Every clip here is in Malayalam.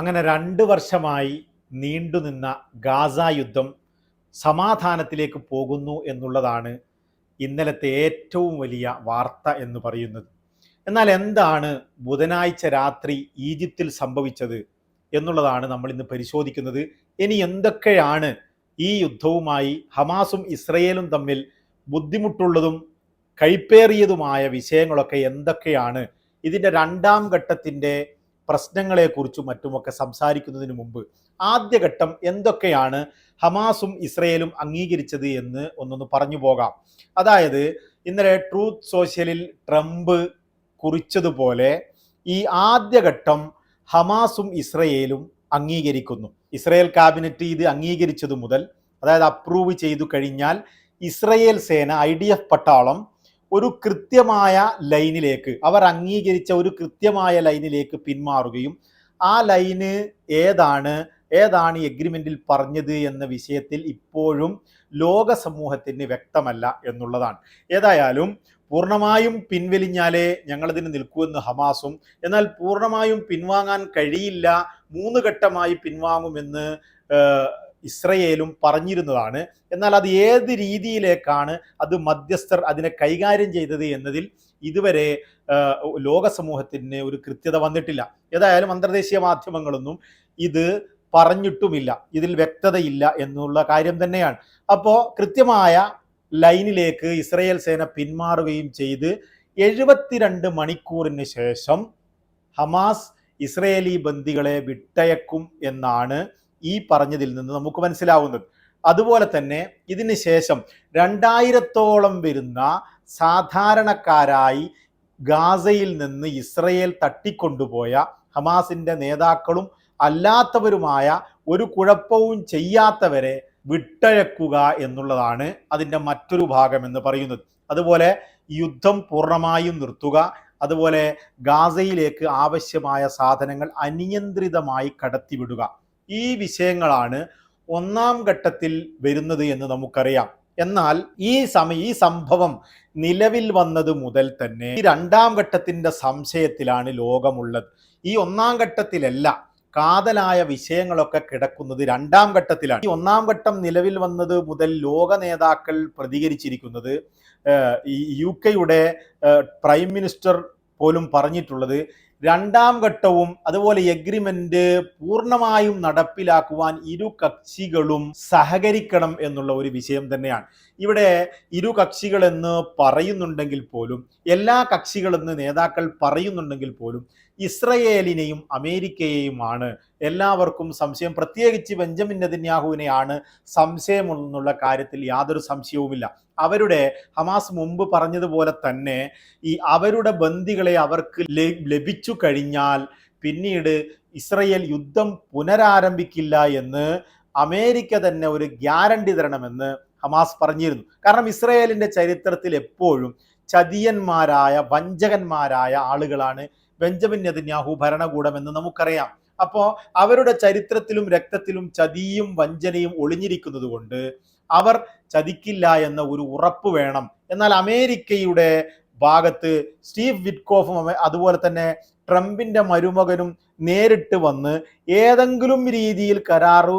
അങ്ങനെ രണ്ട് വർഷമായി നീണ്ടുനിന്ന ഗാസ യുദ്ധം സമാധാനത്തിലേക്ക് പോകുന്നു എന്നുള്ളതാണ് ഇന്നലത്തെ ഏറ്റവും വലിയ വാർത്ത എന്ന് പറയുന്നത്. എന്നാൽ എന്താണ് ബുധനാഴ്ച രാത്രി ഈജിപ്തിൽ സംഭവിച്ചത് എന്നുള്ളതാണ് നമ്മൾ ഇന്ന് പരിശോധിക്കുന്നത്. ഇനി എന്തൊക്കെയാണ് ഈ യുദ്ധവുമായി ഹമാസും ഇസ്രയേലും തമ്മിൽ ബുദ്ധിമുട്ടുള്ളതും കഴിപ്പേറിയതുമായ വിഷയങ്ങളൊക്കെ എന്തൊക്കെയാണ്? ഇതിന്റെ രണ്ടാം ഘട്ടത്തിന്റെ പ്രശ്നങ്ങളെക്കുറിച്ചും മറ്റുമൊക്കെ സംസാരിക്കുന്നതിന് മുമ്പ് ആദ്യഘട്ടം എന്തൊക്കെയാണ് ഹമാസും ഇസ്രയേലും അംഗീകരിച്ചത് എന്ന് ഒന്നൊന്ന് പറഞ്ഞു പോകാം. അതായത് ഇന്നലെ ട്രൂത്ത് സോഷ്യലിൽ ട്രംപ് കുറിച്ചതുപോലെ ഈ ആദ്യഘട്ടം ഹമാസും ഇസ്രയേലും അംഗീകരിക്കുന്നു. ഇസ്രയേൽ ക്യാബിനറ്റ് ഇത് അംഗീകരിച്ചതു മുതൽ അതായത് അപ്രൂവ് ചെയ്തു കഴിഞ്ഞാൽ ഇസ്രയേൽ സേന ഐ ഡി എഫ് പട്ടാളം ഒരു കൃത്യമായ ലൈനിലേക്ക് അവർ അംഗീകരിച്ച ഒരു കൃത്യമായ ലൈനിലേക്ക് പിന്മാറുകയും ആ ലൈന് ഏതാണ് ഏതാണ് ഈ എഗ്രിമെന്റിൽ പറഞ്ഞത് എന്ന വിഷയത്തിൽ ഇപ്പോഴും ലോക സമൂഹത്തിന് വ്യക്തമല്ല എന്നുള്ളതാണ്. ഏതായാലും പൂർണമായും പിൻവലിഞ്ഞാലേ ഞങ്ങളതിന് നിൽക്കുമെന്ന് ഹമാസും എന്നാൽ പൂർണമായും പിൻവാങ്ങാൻ കഴിയില്ല മൂന്ന് ഘട്ടമായി പിൻവാങ്ങുമെന്ന് ഇസ്രയേലും പറഞ്ഞിരുന്നതാണ്. എന്നാൽ അത് ഏത് രീതിയിലേക്കാണ് അത് മധ്യസ്ഥർ അതിനെ കൈകാര്യം ചെയ്തത് എന്നതിൽ ഇതുവരെ ലോക സമൂഹത്തിന് ഒരു കൃത്യത വന്നിട്ടില്ല. ഏതായാലും അന്തർദേശീയ മാധ്യമങ്ങളൊന്നും ഇത് പറഞ്ഞിട്ടുമില്ല. ഇതിൽ വ്യക്തതയില്ല എന്നുള്ള കാര്യം തന്നെയാണ്. അപ്പോൾ കൃത്യമായ ലൈനിലേക്ക് ഇസ്രയേൽ സേന പിന്മാറുകയും ചെയ്ത് എഴുപത്തിരണ്ട് മണിക്കൂറിന് ശേഷം ഹമാസ് ഇസ്രയേലി ബന്ദികളെ വിട്ടയക്കും എന്നാണ് ഈ പറഞ്ഞതിൽ നിന്ന് നമുക്ക് മനസ്സിലാവുന്നത്. അതുപോലെ തന്നെ ഇതിന് ശേഷം രണ്ടായിരത്തോളം വരുന്ന സാധാരണക്കാരായി ഗാസയിൽ നിന്ന് ഇസ്രയേൽ തട്ടിക്കൊണ്ടുപോയ ഹമാസിന്റെ നേതാക്കളും അല്ലാത്തവരുമായ ഒരു കുഴപ്പവും ചെയ്യാത്തവരെ വിട്ടഴക്കുക എന്നുള്ളതാണ് അതിന്റെ മറ്റൊരു ഭാഗം എന്ന് പറയുന്നത്. അതുപോലെ യുദ്ധം പൂർണമായും നിർത്തുക അതുപോലെ ഗാസയിലേക്ക് ആവശ്യമായ സാധനങ്ങൾ അനിയന്ത്രിതമായി കടത്തിവിടുക. ഈ വിഷയങ്ങളാണ് ഒന്നാം ഘട്ടത്തിൽ വരുന്നത് എന്ന് നമുക്കറിയാം. എന്നാൽ ഈ സമയ ഈ സംഭവം നിലവിൽ വന്നത് മുതൽ തന്നെ ഈ രണ്ടാം ഘട്ടത്തിന്റെ സംശയത്തിലാണ് ലോകമുള്ളത്. ഈ ഒന്നാം ഘട്ടത്തിലല്ല കാതലായ വിഷയങ്ങളൊക്കെ കിടക്കുന്നത് രണ്ടാം ഘട്ടത്തിലാണ്. ഈ ഒന്നാം ഘട്ടം നിലവിൽ വന്നത് മുതൽ ലോക നേതാക്കൾ പ്രതികരിച്ചിരിക്കുന്നത് ഈ യു കെയുടെ പ്രൈം മിനിസ്റ്റർ പോലും പറഞ്ഞിട്ടുള്ളത് രണ്ടാം ഘട്ടവും അതുപോലെ എഗ്രിമെന്റ് പൂർണമായും നടപ്പിലാക്കുവാൻ ഇരു കക്ഷികളും സഹകരിക്കണം എന്നുള്ള ഒരു വിഷയം തന്നെയാണ്. ഇവിടെ ഇരു കക്ഷികളെന്ന് പറയുന്നുണ്ടെങ്കിൽ പോലും എല്ലാ കക്ഷികളെന്ന് നേതാക്കൾ പറയുന്നുണ്ടെങ്കിൽ പോലും ഇസ്രയേലിനെയും അമേരിക്കയെയുമാണ്. എല്ലാവർക്കും സംശയം. പ്രത്യേകിച്ച് ബെഞ്ചമിൻ നെതന്യാഹുവിനെയാണ് സംശയമെന്നുള്ള കാര്യത്തിൽ യാതൊരു സംശയവുമില്ല. അവരുടെ ഹമാസ് മുമ്പ് പറഞ്ഞതുപോലെ തന്നെ ഈ അവരുടെ ബന്ദികളെ അവർക്ക് ലഭിച്ചു കഴിഞ്ഞാൽ പിന്നീട് ഇസ്രയേൽ യുദ്ധം പുനരാരംഭിക്കില്ല എന്ന് അമേരിക്ക തന്നെ ഒരു ഗ്യാരണ്ടി തരണമെന്ന് ഹമാസ് പറഞ്ഞിരുന്നു. കാരണം ഇസ്രയേലിന്റെ ചരിത്രത്തിൽ എപ്പോഴും ചതിയന്മാരായ വഞ്ചകന്മാരായ ആളുകളാണ് ബെഞ്ചമിൻ നെതന്യാഹു ഭരണകൂടം എന്ന് നമുക്കറിയാം. അപ്പോ അവരുടെ ചരിത്രത്തിലും രക്തത്തിലും ചതിയും വഞ്ചനയും ഒളിഞ്ഞിരിക്കുന്നത് കൊണ്ട് അവർ ചതിക്കില്ല എന്ന ഒരു ഉറപ്പ് വേണം. എന്നാൽ അമേരിക്കയുടെ ഭാഗത്ത് സ്റ്റീവ് വിറ്റ്കോഫും അതുപോലെ തന്നെ ട്രംപിന്റെ മരുമകനും നേരിട്ട് വന്ന് ഏതെങ്കിലും രീതിയിൽ കരാറ്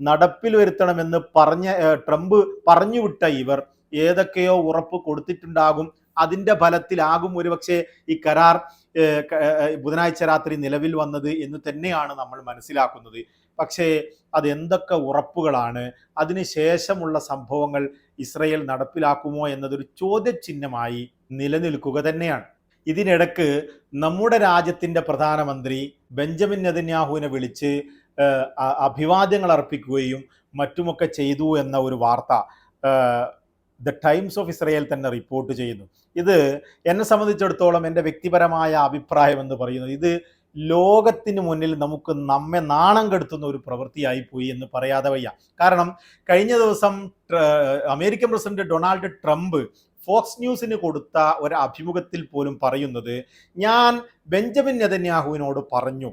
നടപ്പിൽ വരുത്തണമെന്ന് പറഞ്ഞ ട്രംപ് പറഞ്ഞു വിട്ട ഇവർ ഏതൊക്കെയോ ഉറപ്പ് കൊടുത്തിട്ടുണ്ടാകും. അതിന്റെ ഫലത്തിലാകും ഒരുപക്ഷെ ഈ കരാർ ബുധനാഴ്ച രാത്രി നിലവിൽ വന്നത് എന്ന് തന്നെയാണ് നമ്മൾ മനസ്സിലാക്കുന്നത്. പക്ഷേ അത് എന്തൊക്കെ ഉറപ്പുകളാണ് അതിനുശേഷമുള്ള സംഭവങ്ങൾ ഇസ്രയേൽ നടപ്പിലാക്കുമോ എന്നതൊരു ചോദ്യചിഹ്നമായി നിലനിൽക്കുക തന്നെയാണ്. ഇതിനിടക്ക് നമ്മുടെ രാജ്യത്തിന്റെ പ്രധാനമന്ത്രി ബെഞ്ചമിൻ നെതന്യാഹുവിനെ വിളിച്ച് അഭിവാദ്യങ്ങൾ അർപ്പിക്കുകയും മറ്റുമൊക്കെ ചെയ്തു എന്ന ഒരു വാർത്ത ദ ടൈംസ് ഓഫ് ഇസ്രയേൽ തന്നെ റിപ്പോർട്ട് ചെയ്യുന്നു. ഇത് എന്നെ സംബന്ധിച്ചിടത്തോളം എന്റെ വ്യക്തിപരമായ അഭിപ്രായം എന്ന് പറയുന്നത് ഇത് ലോകത്തിന് മുന്നിൽ നമുക്ക് നമ്മെ നാണം കെടുത്തുന്ന ഒരു പ്രവൃത്തിയായി പോയി എന്ന് പറയാതെ വയ്യ. കാരണം കഴിഞ്ഞ ദിവസം American president Donald Trump Fox ന്യൂസിന് കൊടുത്ത ഒരു അഭിമുഖത്തിൽ പോലും പറയുന്നത് ഞാൻ ബെഞ്ചമിൻ നെതന്യാഹുവിനോട് പറഞ്ഞു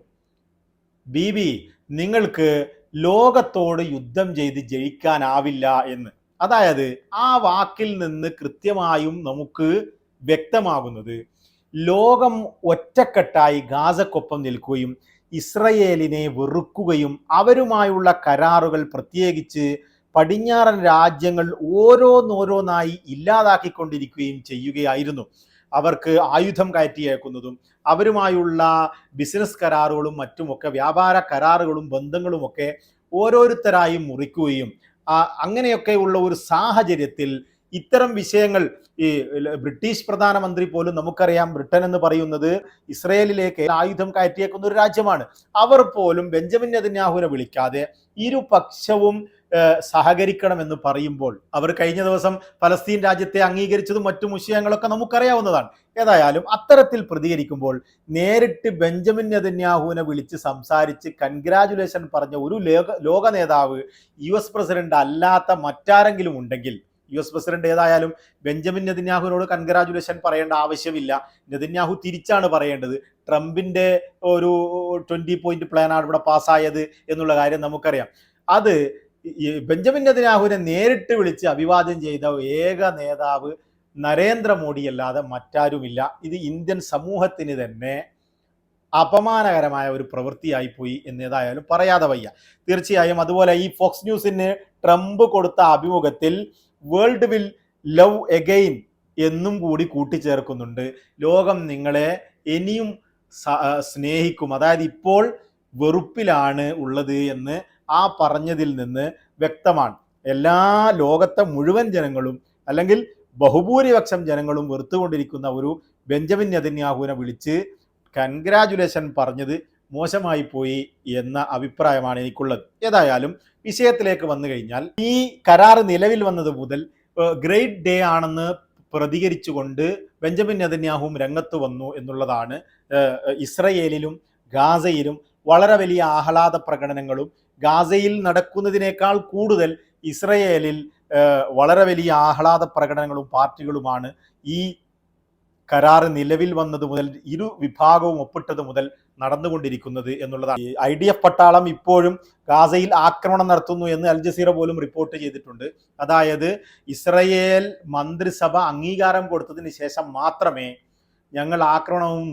ബി നിങ്ങൾക്ക് ലോകത്തോട് യുദ്ധം ചെയ്ത് ജയിക്കാനാവില്ല എന്ന്. അതായത് ആ വാക്കിൽ നിന്ന് കൃത്യമായും നമുക്ക് വ്യക്തമാകുന്നത് ലോകം ഒറ്റക്കെട്ടായി ഗാസക്കൊപ്പം നിൽക്കുകയും ഇസ്രയേലിനെ വെറുക്കുകയും അവരുമായുള്ള കരാറുകൾ പ്രത്യേകിച്ച് പടിഞ്ഞാറൻ രാജ്യങ്ങൾ ഓരോന്നോരോന്നായി ഇല്ലാതാക്കിക്കൊണ്ടിരിക്കുകയും ചെയ്യുകയായിരുന്നു. അവർക്ക് ആയുധം കയറ്റിയേക്കുന്നതും അവരുമായുള്ള ബിസിനസ് കരാറുകളും മറ്റുമൊക്കെ വ്യാപാര കരാറുകളും ബന്ധങ്ങളുമൊക്കെ ഓരോരുത്തരായി മുറിക്കുകയും അങ്ങനെയൊക്കെയുള്ള ഒരു സാഹചര്യത്തിൽ ഇത്തരം വിഷയങ്ങൾ ഈ ബ്രിട്ടീഷ് പ്രധാനമന്ത്രി പോലും നമുക്കറിയാം ബ്രിട്ടൻ എന്ന് പറയുന്നത് ഇസ്രയേലിലേക്ക് ആയുധം കയറ്റിയേക്കുന്ന ഒരു രാജ്യമാണ്. അവർ പോലും ബെഞ്ചമിൻ നെതന്യാഹുവിനെ വിളിക്കാതെ ഇരുപക്ഷവും സഹകരിക്കണമെന്ന് പറയുമ്പോൾ അവർ കഴിഞ്ഞ ദിവസം ഫലസ്തീൻ രാജ്യത്തെ അംഗീകരിച്ചതും മറ്റു വിഷയങ്ങളൊക്കെ നമുക്കറിയാവുന്നതാണ്. ഏതായാലും അത്തരത്തിൽ പ്രതികരിക്കുമ്പോൾ നേരിട്ട് ബെഞ്ചമിൻ നെതന്യാഹുവിനെ വിളിച്ച് സംസാരിച്ച് കൺഗ്രാചുലേഷൻ പറഞ്ഞ ഒരു ലോക ലോക നേതാവ് യു എസ് പ്രസിഡന്റ് അല്ലാത്ത മറ്റാരെങ്കിലും ഉണ്ടെങ്കിൽ യു എസ് പ്രസിഡന്റ് ഏതായാലും ബെഞ്ചമിൻ നെതിന്യാഹുവിനോട് കൺഗ്രാചുലേഷൻ പറയേണ്ട ആവശ്യമില്ല. നെതിന്യാഹു തിരിച്ചാണ് പറയേണ്ടത്. ട്രംപിന്റെ ഒരു ട്വന്റി പോയിന്റ് പ്ലാനാണ് ഇവിടെ പാസ്സായത് എന്നുള്ള കാര്യം നമുക്കറിയാം. അത് ബെഞ്ചമിൻ നെതന്യാഹുവിനെ നേരിട്ട് വിളിച്ച് അഭിവാദ്യം ചെയ്ത ഏക നേതാവ് നരേന്ദ്രമോദി അല്ലാതെ മറ്റാരുമില്ല. ഇത് ഇന്ത്യൻ സമൂഹത്തിന് തന്നെ അപമാനകരമായ ഒരു പ്രവൃത്തിയായി പോയി എന്നേതായാലും പറയാതെ വയ്യ. തീർച്ചയായും അതുപോലെ ഈ ഫോക്സ് ന്യൂസിന് ട്രംപ് കൊടുത്ത അഭിമുഖത്തിൽ വേൾഡ് വിൽ ലവ് എഗെയിൻ എന്നും കൂടി കൂട്ടിച്ചേർക്കുന്നുണ്ട്. ലോകം നിങ്ങളെ ഇനിയും സ്നേഹിക്കും. അതായത് ഇപ്പോൾ വെറുപ്പിലാണ് ഉള്ളത് എന്ന് ആ പറഞ്ഞതിൽ നിന്ന് വ്യക്തമാണ്. എല്ലാ ലോകത്തെ മുഴുവൻ ജനങ്ങളും അല്ലെങ്കിൽ ബഹുഭൂരിപക്ഷം ജനങ്ങളും വെറുത്തുകൊണ്ടിരിക്കുന്ന ഒരു ബെഞ്ചമിൻ നെതന്യാഹുവിനെ വിളിച്ച് കൺഗ്രാജുലേഷൻ പറഞ്ഞത് മോശമായി പോയി എന്ന അഭിപ്രായമാണ് എനിക്കുള്ളത്. ഏതായാലും വിഷയത്തിലേക്ക് വന്നു കഴിഞ്ഞാൽ ഈ കരാർ നിലവിൽ വന്നത് മുതൽ ഗ്രേറ്റ് ഡേ ആണെന്ന് പ്രതികരിച്ചുകൊണ്ട് ബെഞ്ചമിൻ നെതന്യാഹുവും രംഗത്ത് വന്നു എന്നുള്ളതാണ് ഇസ്രയേലിലും ഗാസയിലും വളരെ വലിയ ആഹ്ലാദ പ്രകടനങ്ങളും ഗാസയിൽ നടക്കുന്നതിനേക്കാൾ കൂടുതൽ ഇസ്രയേലിൽ വളരെ വലിയ ആഹ്ലാദ പ്രകടനങ്ങളും പാർട്ടികളുമാണ് ഈ കരാർ നിലവിൽ വന്നത് മുതൽ ഇരു വിഭാഗവും ഒപ്പിട്ടത് മുതൽ നടന്നുകൊണ്ടിരിക്കുന്നത് എന്നുള്ളതാണ്. ഐ ഡി എഫ് പട്ടാളം ഇപ്പോഴും ഗാസയിൽ ആക്രമണം നടത്തുന്നു എന്ന് അൽ ജസീറ പോലും റിപ്പോർട്ട് ചെയ്തിട്ടുണ്ട്. അതായത് ഇസ്രയേൽ മന്ത്രിസഭ അംഗീകാരം കൊടുത്തതിന് ശേഷം മാത്രമേ ഞങ്ങൾ ആക്രമണവും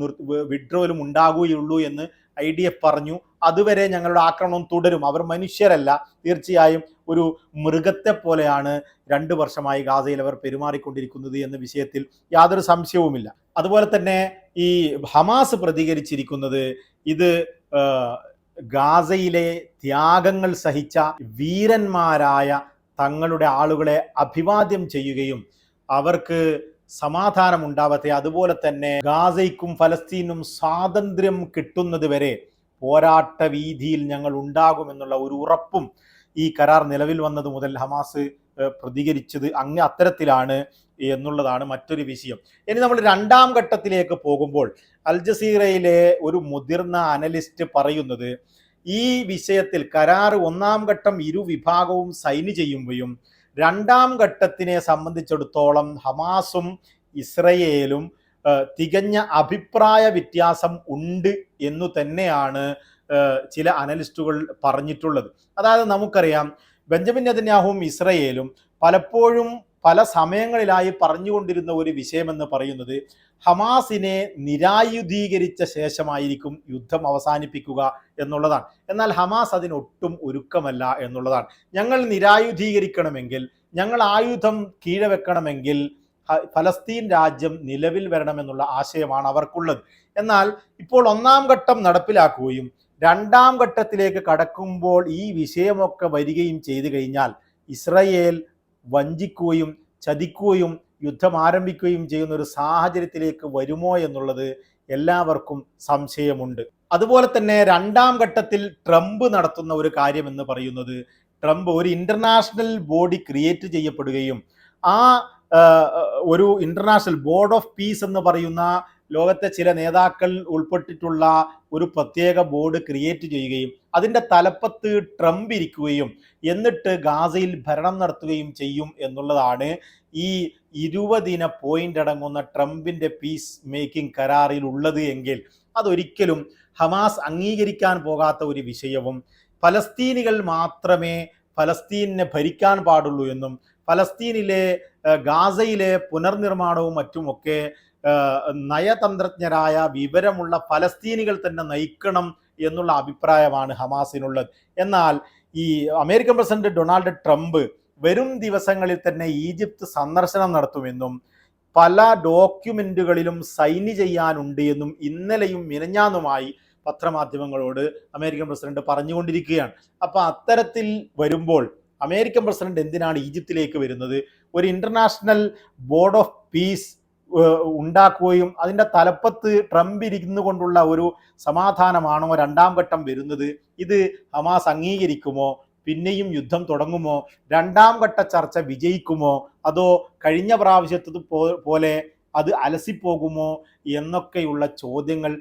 വിഡ്രോലും ഉണ്ടാകുകയുള്ളൂ എന്ന് ഐ ഡി എഫ് പറഞ്ഞു. അതുവരെ ഞങ്ങളുടെ ആക്രമണം തുടരും. അവർ മനുഷ്യരല്ല. തീർച്ചയായും ഒരു മൃഗത്തെ പോലെയാണ് രണ്ട് വർഷമായി ഗാസയിൽ അവർ പെരുമാറിക്കൊണ്ടിരിക്കുന്നത് എന്ന വിഷയത്തിൽ യാതൊരു സംശയവുമില്ല. അതുപോലെ തന്നെ ഈ ഹമാസ് പ്രതികരിച്ചിരിക്കുന്നത് ഇത് ഗാസയിലെ ത്യാഗങ്ങൾ സഹിച്ച വീരന്മാരായ തങ്ങളുടെ ആളുകളെ അഭിവാദ്യം ചെയ്യുകയും അവർക്ക് സമാധാനം ഉണ്ടാവട്ടെ അതുപോലെ തന്നെ ഗാസയ്ക്കും ഫലസ്തീനും സ്വാതന്ത്ര്യം കിട്ടുന്നത് വരെ പോരാട്ട വീതിയിൽ ഞങ്ങൾ ഉണ്ടാകുമെന്നുള്ള ഒരു ഉറപ്പും ഈ കരാർ നിലവിൽ വന്നത് മുതൽ ഹമാസ് പ്രതികരിച്ചത് അങ്ങ് അത്തരത്തിലാണ് എന്നുള്ളതാണ് മറ്റൊരു വിഷയം. ഇനി നമ്മൾ രണ്ടാം ഘട്ടത്തിലേക്ക് പോകുമ്പോൾ അൽ ജസീറയിലെ ഒരു മുതിർന്ന അനലിസ്റ്റ് പറയുന്നത് ഈ വിഷയത്തിൽ കരാർ ഒന്നാം ഘട്ടം ഇരു വിഭാഗവും സൈൻ ചെയ്യുകയും രണ്ടാം ഘട്ടത്തിനെ സംബന്ധിച്ചിടത്തോളം ഹമാസും ഇസ്രയേലും തികഞ്ഞ അഭിപ്രായ വ്യത്യാസം ഉണ്ട് എന്നു തന്നെയാണ് ചില അനലിസ്റ്റുകൾ പറഞ്ഞിട്ടുള്ളത്. അതായത് നമുക്കറിയാം ബെഞ്ചമിൻ നെതന്യാഹുവും ഇസ്രയേലും പലപ്പോഴും പല സമയങ്ങളിലായി പറഞ്ഞുകൊണ്ടിരുന്ന ഒരു വിഷയമെന്ന് പറയുന്നത് ഹമാസിനെ നിരായുധീകരിച്ച ശേഷമായിരിക്കും യുദ്ധം അവസാനിപ്പിക്കുക എന്നുള്ളതാണ്. എന്നാൽ ഹമാസ് അതിനൊട്ടും ഒരുക്കമല്ല എന്നുള്ളതാണ്. ഞങ്ങൾ നിരായുധീകരിക്കണമെങ്കിൽ ഞങ്ങൾ ആയുധം കീഴവെക്കണമെങ്കിൽ വെക്കണമെങ്കിൽ ഫലസ്തീൻ രാജ്യം നിലവിൽ വരണമെന്നുള്ള ആശയമാണ് അവർക്കുള്ളത്. എന്നാൽ ഇപ്പോൾ ഒന്നാം ഘട്ടം നടപ്പിലാക്കുകയും രണ്ടാം ഘട്ടത്തിലേക്ക് കടക്കുമ്പോൾ ഈ വിഷയമൊക്കെ വരികയും ചെയ്തു കഴിഞ്ഞാൽ ഇസ്രയേൽ വഞ്ചിക്കുകയും ചതിക്കുകയും യുദ്ധം ആരംഭിക്കുകയും ചെയ്യുന്ന ഒരു സാഹചര്യത്തിലേക്ക് വരുമോ എന്നുള്ളത് എല്ലാവർക്കും സംശയമുണ്ട്. അതുപോലെ തന്നെ രണ്ടാം ഘട്ടത്തിൽ ട്രംപ് നടത്തുന്ന ഒരു കാര്യം എന്ന് പറയുന്നത് ട്രംപ് ഒരു ഇന്റർനാഷണൽ ബോഡി ക്രിയേറ്റ് ചെയ്യപ്പെടുകയും ആ ഒരു ഇന്റർനാഷണൽ ബോർഡ് ഓഫ് പീസ് എന്ന് പറയുന്ന ലോകത്തെ ചില നേതാക്കൾ ഉൾപ്പെട്ടിട്ടുള്ള ഒരു പ്രത്യേക ബോർഡ് ക്രിയേറ്റ് ചെയ്യുകയും അതിന്റെ തലപ്പത്ത് ട്രംപ് ഇരിക്കുകയും എന്നിട്ട് ഗാസയിൽ ഭരണം നടത്തുകയും ചെയ്യും എന്നുള്ളതാണ് ഈ ഇരുപതിന പോയിന്റ് അടങ്ങുന്ന ട്രംപിന്റെ പീസ് മേക്കിംഗ് കരാറിൽ ഉള്ളത് എങ്കിൽ അതൊരിക്കലും ഹമാസ് അംഗീകരിക്കാൻ പോകാത്ത ഒരു വിഷയവും ഫലസ്തീനികൾ മാത്രമേ ഫലസ്തീനെ ഭരിക്കാൻ പാടുള്ളൂ എന്നും ഫലസ്തീനിലെ ഗാസയിലെ പുനർനിർമ്മാണവും മറ്റുമൊക്കെ നയതന്ത്രജ്ഞരായ വിവരമുള്ള ഫലസ്തീനികൾ തന്നെ നയിക്കണം എന്നുള്ള അഭിപ്രായമാണ് ഹമാസിനുള്ളത്. എന്നാൽ ഈ അമേരിക്കൻ പ്രസിഡന്റ് ഡൊണാൾഡ് ട്രംപ് വരും ദിവസങ്ങളിൽ തന്നെ ഈജിപ്ത് സന്ദർശനം നടത്തുമെന്നും പല ഡോക്യുമെന്റുകളിലും സൈന് ചെയ്യാനുണ്ട് എന്നും ഇന്നലെയും മിനഞ്ഞാന്നുമായി പത്രമാധ്യമങ്ങളോട് അമേരിക്കൻ പ്രസിഡന്റ് പറഞ്ഞുകൊണ്ടിരിക്കുകയാണ്. അപ്പൊ അത്തരത്തിൽ വരുമ്പോൾ അമേരിക്കൻ പ്രസിഡന്റ് എന്തിനാണ് ഈജിപ്തിലേക്ക് വരുന്നത്? ഒരു ഇന്റർനാഷണൽ ബോർഡ് ഓഫ് പീസ് ഉണ്ടാക്കുകയും അതിന്റെ തലപ്പത്ത് ട്രംപ് ഇരിക്കുന്നു കൊണ്ടുള്ള ഒരു സമാധാനമാണോ രണ്ടാം ഘട്ടം വരുന്നത്? ഇത് ഹമാസ് അംഗീകരിക്കുമോ? പിന്നെയും യുദ്ധം തുടങ്ങുമോ? രണ്ടാം ഘട്ട ചർച്ച വിജയിക്കുമോ? അതോ കഴിഞ്ഞ പ്രാവശ്യത്തത് പോലെ അത് അലസിപ്പോകുമോ? എന്നൊക്കെയുള്ള ചോദ്യങ്ങൾ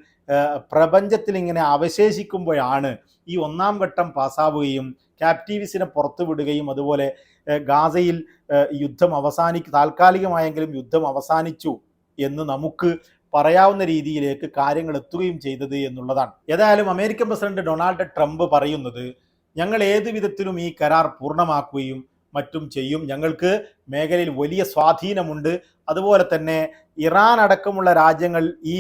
പ്രപഞ്ചത്തിൽ ഇങ്ങനെ അവശേഷിക്കുമ്പോഴാണ് ഈ ഒന്നാം ഘട്ടം പാസ്സാവുകയും ക്യാപ്റ്റീവിസിനെ പുറത്തു വിടുകയും അതുപോലെ ഗാസയിൽ യുദ്ധം അവസാനിക്കും താൽക്കാലികമായെങ്കിലും യുദ്ധം അവസാനിച്ചു എന്ന് നമുക്ക് പറയാവുന്ന രീതിയിലേക്ക് കാര്യങ്ങൾ എത്തുകയും ചെയ്തത് എന്നുള്ളതാണ്. ഏതായാലും അമേരിക്കൻ പ്രസിഡന്റ് ഡൊണാൾഡ് ട്രംപ് പറയുന്നത് ഞങ്ങൾ ഏത് വിധത്തിലും ഈ കരാർ പൂർണമാക്കുകയും മറ്റും ചെയ്യും. ഞങ്ങൾക്ക് മേഖലയിൽ വലിയ സ്വാധീനമുണ്ട്. അതുപോലെ തന്നെ ഇറാൻ അടക്കമുള്ള രാജ്യങ്ങൾ ഈ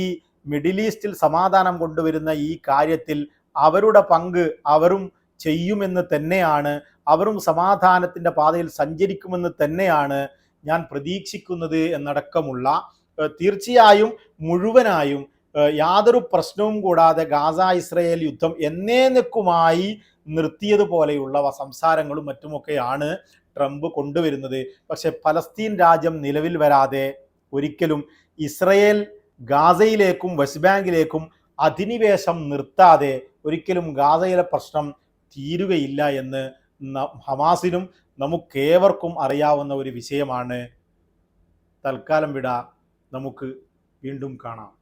മിഡിൽ ഈസ്റ്റിൽ സമാധാനം കൊണ്ടുവരുന്ന ഈ കാര്യത്തിൽ അവരുടെ പങ്ക് അവരും ചെയ്യുമെന്ന് തന്നെയാണ്. അവരും സമാധാനത്തിന്റെ പാതയിൽ സഞ്ചരിക്കുമെന്ന് തന്നെയാണ് ഞാൻ പ്രതീക്ഷിക്കുന്നത് എന്നടക്കമുള്ള തീർച്ചയായും മുഴുവനായും യാതൊരു പ്രശ്നവും കൂടാതെ ഗാസ ഇസ്രയേൽ യുദ്ധം എന്നേക്കുമായി നിർത്തിയതുപോലെയുള്ള സംസാരങ്ങളും മറ്റുമൊക്കെയാണ് ട്രംപ് കൊണ്ടുവരുന്നത്. പക്ഷേ പലസ്തീൻ രാജ്യം നിലവിൽ വരാതെ ഒരിക്കലും ഇസ്രയേൽ ഗാസയിലേക്കും വെസ്റ്റ് ബാങ്കിലേക്കും അധിനിവേശം നിർത്താതെ ഒരിക്കലും ഗാസയിലെ പ്രശ്നം തീരുകയില്ല എന്ന് ഹമാസിനും നമുക്കേവർക്കും അറിയാവുന്ന ഒരു വിഷയമാണ്. തൽക്കാലം വിട. നമുക്ക് വീണ്ടും കാണാം.